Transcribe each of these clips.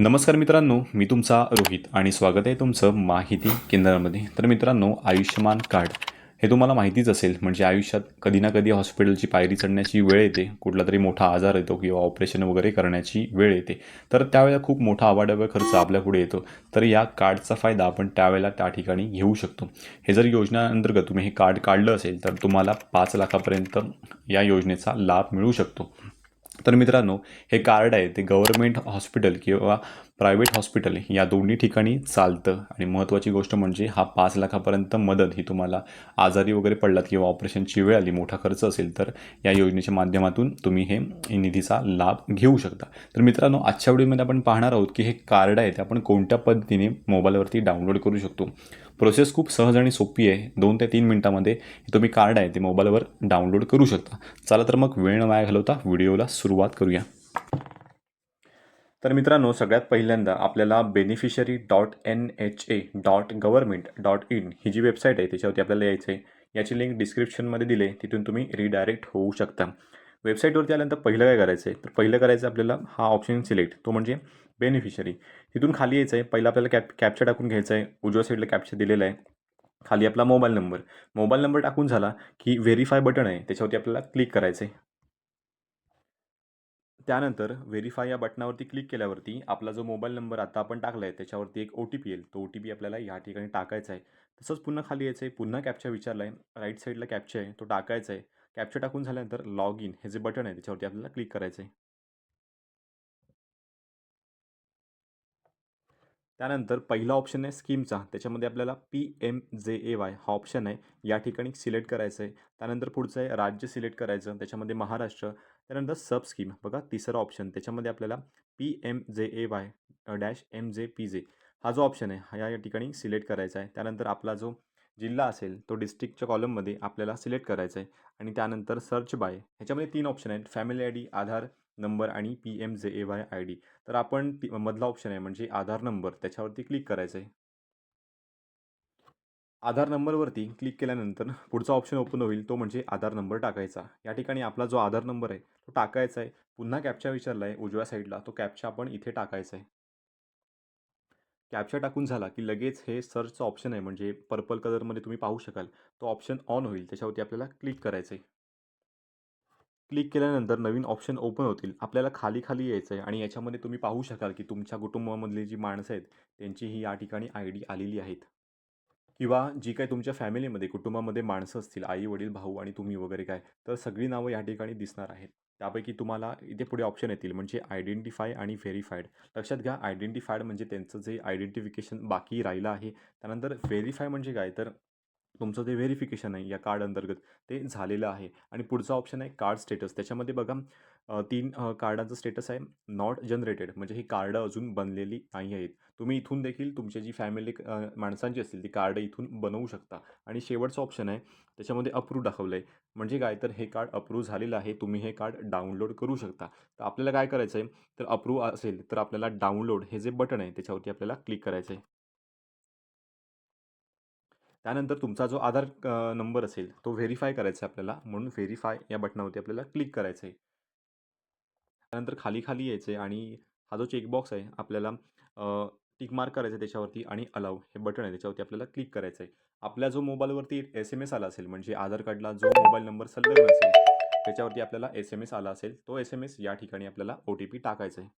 नमस्कार मित्रांनो मी तुमचा रोहित आणि स्वागत आहे तुमचं माहिती केंद्रामध्ये. तर मित्रांनो आयुष्यमान कार्ड हे तुम्हाला माहितीच असेल म्हणजे आयुष्यात कधी ना कधी हॉस्पिटलची पायरी चढण्याची वेळ येते कुठला तरी मोठा आजार येतो किंवा ऑपरेशन वगैरे करण्याची वेळ येते. तर त्यावेळेला खूप मोठा अवाढव्य खर्च आपल्या पुढे येतो. तर या कार्डचा फायदा आपण त्यावेळेला त्या ठिकाणी घेऊ शकतो. हे जर योजनेअंतर्गत तुम्ही हे कार्ड काढलं असेल तर तुम्हाला पाच लाखापर्यंत या योजनेचा लाभ मिळू शकतो. तर मित्रांनो हे कार्ड आहे ते गव्हर्मेंट हॉस्पिटल किंवा प्रायव्हेट हॉस्पिटल या दोन्ही ठिकाणी चालतं. आणि महत्त्वाची गोष्ट म्हणजे हा पाच लाखापर्यंत मदत ही तुम्हाला आजारी वगैरे पडलात किंवा ऑपरेशनची वेळ आली मोठा खर्च असेल तर या योजनेच्या माध्यमातून तुम्ही हे निधीचा लाभ घेऊ शकता. तर मित्रांनो आजच्या व्हिडिओमध्ये आपण पाहणार आहोत की हे कार्ड आहे ते आपण कोणत्या पद्धतीने मोबाईलवरती डाउनलोड करू शकतो. प्रोसेस खूप सहज आणि सोपी आहे. दोन ते तीन मिनटामध्ये तुम्ही कार्ड आहे ते मोबाईलवर डाउनलोड करू शकता. चला तर मग वेळ न वाया घालवता व्हिडिओला सुरुवात करूया. तर मित्रांनो सगळ्यात पहिल्यांदा आपल्याला beneficiary dot N H A dot government dot in ही जी वेबसाईट आहे त्याच्यावरती आपल्याला यायचं आहे याची लिंक डिस्क्रिप्शनमध्ये दिली आहे तिथून तुम्ही रिडायरेक्ट होऊ शकता. वेबसाईटवरती आल्यानंतर पहिलं काय करायचं आहे तर पहिलं करायचं आपल्याला हा ऑप्शन सिलेक्ट तो म्हणजे बेनिफिशरी तिथून खाली यायचं आहे पहिलं आपल्याला कॅप कॅप्चर टाकून घ्यायचं आहे उजव्या साईडला कॅप्चर दिलेला आहे. खाली आपला मोबाईल नंबर मोबाईल नंबर टाकून झाला की व्हेरीफाय बटन आहे त्याच्यावरती आपल्याला क्लिक करायचं आहे त्यानंतर व्हेरीफाय या बटनावरती क्लिक केल्यावरती आपला जो मोबाईल नंबर आता आपण टाकला आहे त्याच्यावरती एक ओ टी पी येईल. तो ओ टी पी आपल्याला या ठिकाणी टाकायचा आहे. तसंच पुन्हा खाली यायचं आहे. पुन्हा कॅप्चा विचारला आहे राईट साईडला कॅप्चा आहे. तो टाकायचा आहे. कॅप्चा टाकून झाल्यानंतर लॉग इन हे जे बटन आहे त्याच्यावरती आपल्याला क्लिक करायचं आहे. त्यानंतर पहिला ऑप्शन आहे स्कीमचा त्याच्यामध्ये आपल्याला P M J A Y हा ऑप्शन आहे. या ठिकाणी सिलेक्ट करायचं आहे त्यानंतर पुढचं आहे राज्य सिलेक्ट करायचं. त्याच्यामध्ये महाराष्ट्र. त्यानंतर सब स्कीम बघा तिसरा ऑप्शन त्याच्यामध्ये आपल्याला P M J A Y dash M J P J हा जो ऑप्शन आहे हा या ठिकाणी सिलेक्ट करायचा आहे. त्यानंतर आपला जो जिल्हा असेल तो डिस्ट्रिक्टच्या कॉलममध्ये आपल्याला सिलेक्ट करायचा आहे आणि त्यानंतर सर्च बाय ह्याच्यामध्ये तीन ऑप्शन आहेत. Family I D Aadhaar number आणि P M J A Y I D तर आपण मधला ऑप्शन आहे म्हणजे आधार नंबर त्याच्यावरती क्लिक करायचं आहे. आधार नंबरवरती क्लिक केल्यानंतर पुढचा ऑप्शन ओपन होईल तो म्हणजे आधार नंबर टाकायचा. या ठिकाणी आपला जो आधार नंबर आहे तो टाकायचा आहे. पुन्हा कॅप्चा विचारला आहे उजव्या साईडला तो कॅप्चा आपण इथे टाकायचा आहे. कॅप्चा टाकून झाला की लगेच हे सर्चचं ऑप्शन आहे म्हणजे पर्पल कलरमध्ये तुम्ही पाहू शकाल. तो ऑप्शन ऑन होईल त्याच्यावरती आपल्याला क्लिक करायचं आहे. क्लिक केल्यानंतर नवीन ऑप्शन ओपन होतील. आपल्याला खाली खाली यायचं आहे आणि याच्यामध्ये तुम्ही पाहू शकाल की तुमच्या कुटुंबामधली जी माणसं आहेत त्यांची ही या ठिकाणी आय डी आलेली आहेत. किंवा जी काही तुमच्या फॅमिलीमध्ये कुटुंबामध्ये माणसं असतील आई वडील भाऊ आणि तुम्ही वगैरे काय तर सगळी नावं या ठिकाणी दिसणार आहेत. त्यापैकी तुम्हाला इथे पुढे ऑप्शन येतील म्हणजे आयडेंटिफाय आणि व्हेरीफाईड. लक्षात घ्या आयडेंटिफाईड म्हणजे त्यांचं जे आयडेंटिफिकेशन बाकी राहिलं आहे त्यानंतर व्हेरीफाय म्हणजे काय? तर तुमचं जे व्हेरिफिकेशन आहे या कार्ड अंतर्गत ते झालेलं आहे. आणि पुढचा ऑप्शन आहे कार्ड स्टेटस. त्याच्यामध्ये बघा तीन कार्डांचं स्टेटस आहे. नॉट जनरेटेड म्हणजे ही कार्ड अजून बनलेली नाही आहेत. तुम्ही इथून देखील तुमची जी फॅमिली माणसांची असतील ती कार्ड इथून बनवू शकता. आणि शेवटचं ऑप्शन आहे त्याच्यामध्ये अप्रूव्ह दाखवलं आहे. म्हणजे काय तर हे कार्ड अप्रूव्ह झालेलं आहे. तुम्ही हे कार्ड डाउनलोड करू शकता. तर आपल्याला काय करायचं आहे तर अप्रूव्ह असेल तर आपल्याला डाउनलोड हे जे बटन आहे त्याच्यावरती आपल्याला क्लिक करायचं आहे त्यानंतर तुमचा जो आधार नंबर असेल तो व्हेरीफाय करायचा आहे आपल्याला. म्हणून व्हेरीफाय या बटनावरती आपल्याला क्लिक करायचं आहे. त्यानंतर खाली खाली यायचं आहे आणि हा जो चेकबॉक्स आहे आपल्याला टिक मार्क करायचं आहे त्याच्यावरती आणि अलाव हे बटन आहे त्याच्यावरती आपल्याला क्लिक करायचं आहे आपल्या जो मोबाईलवरती एस एम एस आला असेल म्हणजे आधार कार्डला जो मोबाईल नंबर संलग्न असेल त्याच्यावरती आपल्याला एस एम एस आला असेल तो एस एम एस या ठिकाणी आपल्याला ओ टी पी टाकायचा आहे.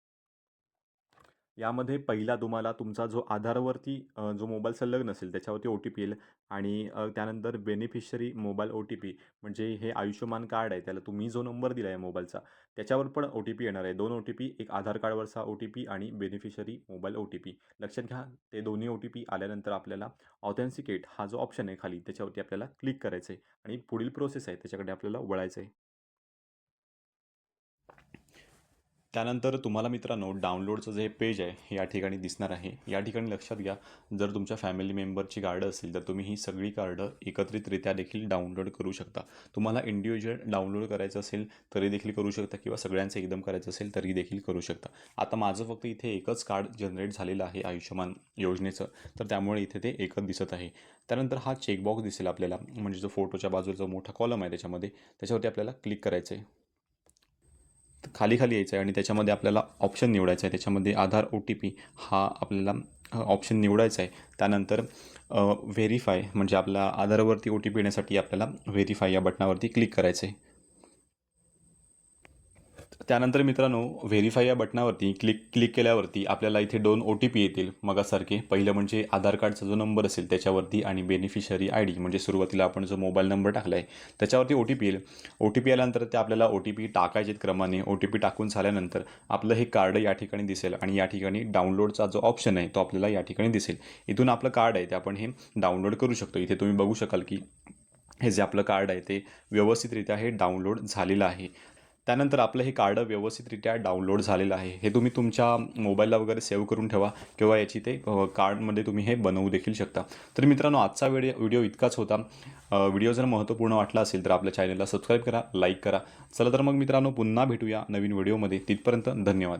यामध्ये पहिला तुम्हाला तुमचा जो आधारवरती जो मोबाईल संलग्न असेल त्याच्यावरती ओ टी पी येईल आणि त्यानंतर beneficiary mobile O T P म्हणजे हे आयुष्यमान कार्ड आहे त्याला तुम्ही जो नंबर दिला आहे मोबाईलचा त्याच्यावर पण ओ टी पी येणार आहे. दोन ओ टी पी एक आधार कार्डवरचा ओ टी पी आणि beneficiary mobile O T P लक्षात घ्या ते दोन्ही ओ टी पी आल्यानंतर आपल्याला ऑथेन्सिकेट हा जो ऑप्शन आहे खाली त्याच्यावरती आपल्याला क्लिक करायचं आहे आणि पुढील प्रोसेस आहे त्याच्याकडे आपल्याला वळायचं आहे त्यानंतर तुम्हाला मित्रांनो डाउनलोडचं जे पेज आहे हे या ठिकाणी दिसणार आहे. या ठिकाणी लक्षात घ्या जर तुमच्या फॅमिली मेंबरची कार्ड असेल तर तुम्ही ही सगळी कार्ड एकत्रितरित्या देखील डाउनलोड करू शकता. तुम्हाला इंडिव्हिज्युअल डाउनलोड करायचं असेल तरी देखील करू शकता किंवा सगळ्यांचं एकदम करायचं असेल तरी देखील करू शकता. आता माझं फक्त इथे एकच कार्ड जनरेट झालेलं आहे आयुष्यमान योजनेचं. तर त्यामुळे इथे ते एकच दिसत आहे. त्यानंतर हा चेकबॉक्स दिसेल आपल्याला म्हणजे जो फोटोच्या बाजूला जो मोठा कॉलम आहे त्याच्यामध्ये त्याच्यावरती आपल्याला क्लिक करायचं आहे खाली खाली यायचं आहे आणि त्याच्यामध्ये आपल्याला ऑप्शन निवडायचा आहे. त्याच्यामध्ये आधार ओ टी पी हा आपल्याला ऑप्शन निवडायचा आहे. त्यानंतर व्हेरीफाय म्हणजे आपल्या आधारवरती ओ टी पी येण्यासाठी आपल्याला व्हेरीफाय या बटनावरती क्लिक करायचं आहे. त्यानंतर मित्रांनो व्हेरीफाय या बटनावरती क्लिक क्लिक केल्यावरती आपल्याला इथे दोन ओ टी पी येतील. मगासारखे पहिलं म्हणजे आधार कार्डचा जो नंबर असेल त्याच्यावरती आणि बेनिफिशरी आय डी म्हणजे सुरुवातीला आपण जो मोबाईल नंबर टाकला आहे त्याच्यावरती ओ टी पी येईल. ओ टी पी आल्यानंतर ते आपल्याला ओ टी पी टाकायचे आहेत क्रमाने. ओ टी पी टाकून झाल्यानंतर आपलं हे कार्ड या ठिकाणी दिसेल आणि या ठिकाणी डाउनलोडचा जो ऑप्शन आहे तो आपल्याला या ठिकाणी दिसेल. इथून आपलं कार्ड आहे ते आपण हे डाउनलोड करू शकतो. इथे तुम्ही बघू शकाल की हे जे आपलं कार्ड आहे ते व्यवस्थितरित्या हे डाउनलोड झालेलं आहे. त्यानंतर आपलं हे कार्ड व्यवस्थितरित्या डाउनलोड झालेलं आहे. हे तुम्ही तुमच्या मोबाईलला वगैरे सेव्ह करून ठेवा किंवा याची ते कार्डमध्ये तुम्ही हे बनवू देखील शकता. तर मित्रांनो आजचा व्हिडिओ व्हिडिओ इतकाच होता. व्हिडिओ जर महत्त्वपूर्ण वाटला असेल तर आपल्या चॅनलला सबस्क्राईब करा लाईक करा. चला तर मग मित्रांनो पुन्हा भेटूया नवीन व्हिडिओमध्ये. तिथपर्यंत धन्यवाद.